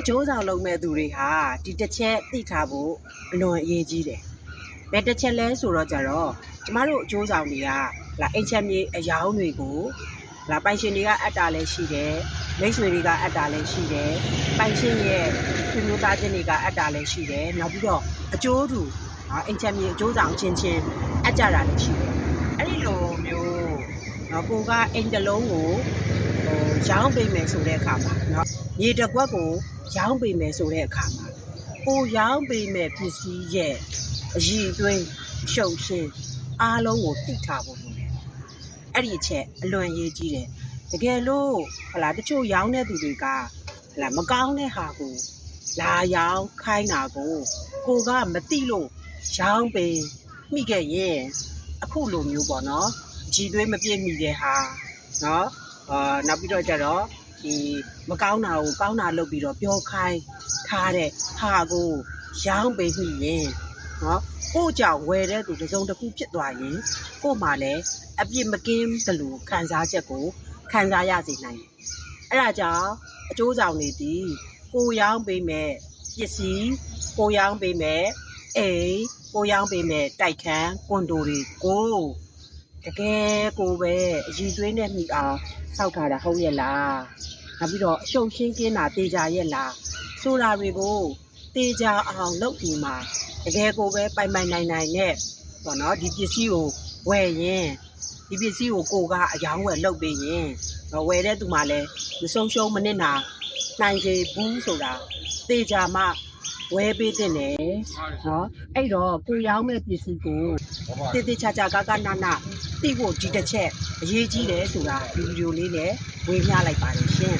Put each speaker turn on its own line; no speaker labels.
အကျိုးဆောင်လုပ်မဲ့သူတွေဟာဒီတစ်ချက်သိထားဖို့အလွန်အရေးကြီးတယ်။ဘယ်တစ်ချက်လဲဆိုတော့ကြတော့ကျမတို့အကျိုးဆောင်တွေကလာအိမ်ချက်မြေအယောင်းတွေကိုလာပိုင်ရှင်တွေကအပ်တာလည်းရှိတယ်။မိတ်ဆွေတွေကအပ်တာလည်းရှိတယ်။ပိုင်ရှင်ရဲ့ဆွေမျိုးသားချင်းတွေကအပ်တာလည်းရှိတယ်။နောက်ပြီးတော့အကျိုးတူနော်အိမ်ချက်မြေအကျိုးဆောင်ချင်းချင်းအပ်ကြတာလည်းရှိတယ်။အဲ့ဒီလိုမျိုးနော်ကိုကအိမ်တစ်လုံးကိုဟိုရောင်းပေးမယ်ဆိုတဲ့အခါမှာနော်မြေတစ်ကွက်ကို ရောင်းပေးမယ်ဆိုတဲ့အခါမှာကိုရောင်းပေးမယ်ပစ္စည်းရဲ့အရည်အသွေးရှုပ်ရှင်းအားလုံးကိုသိထားဖို့လိုတယ်။အဲ့ဒီအချက်အလွန်ရေးကြီးတယ်။တကယ်လို့ဟလာတချို့ရောင်းတဲ့သူတွေကဟလာမကောင်းတဲ့ဟာကိုလာရောင်းခိုင်းတာကိုကိုကမသိလို့ရောင်းပေးမိခဲ့ရင်အခုလိုမျိုးပေါ့နော်။ကြည်သွေးမပြည့်မိတဲ့ဟာနော်အာနောက်ပြီးတော့ကြတော့ ဒီမကောင်းတာကိုကောင်းတာလုပ်ပြီးတော့ပြောခိုင်းထားတဲ့ဟာကိုရောင်းပေးမိရင်နော်ကို့ကြောင့်ဝယ်တဲ့သူတစ်စုံတစ်ခုဖြစ်သွားရင်ကို့မှာလည်းအပြစ်မကင်းတယ်လို့ခံစားချက်ကိုခံစားရစေနိုင်တယ်အဲ့ဒါကြောင့်အကျိုးဆောင်နေသည်ကိုရောင်းပေးမဲ့ပစ္စည်းကိုရောင်းပေးမဲ့အိမ်ကိုရောင်းပေးမဲ့တိုက်ခန်းကွန်ဒိုတွေကိုတကယ်ကိုပဲအည်သွေးနဲ့မိအောင်စောက်ထားတာဟုတ်ရဲ့လား နောက်ပြီးတော့အရှုံရှင်းကင်းတာတေချာရဲ့လားဆိုတာတွေကိုတေချာအောင်လုပ်ပြီးမှတကယ်ကိုပဲပိုင်ပိုင်နိုင်နိုင်နဲ့ပေါ့နော်ဒီပစ္စည်းကိုဝယ်ရင်ဒီပစ္စည်းကိုကိုကအယောင်းဝယ်လုပ်ပေးရင်ဝယ်တဲ့သူမှလည်းမဆုံးရှုံးမနစ်နာနိုင်စေဘူးဆိုတာတေချာမှ ဝယ်ပေးတဲ့လေနော်အဲ့တော့ကိုရောင်းမဲ့ပစ္စည်းကိုတေတေချာချာကကနာနာတိဖို့ဒီတစ်ချက်အရေးကြီးတယ်ဆိုတာဒီဗီဒီယိုလေးနဲ့ဝေမျှလိုက်ပါတယ်ရှင်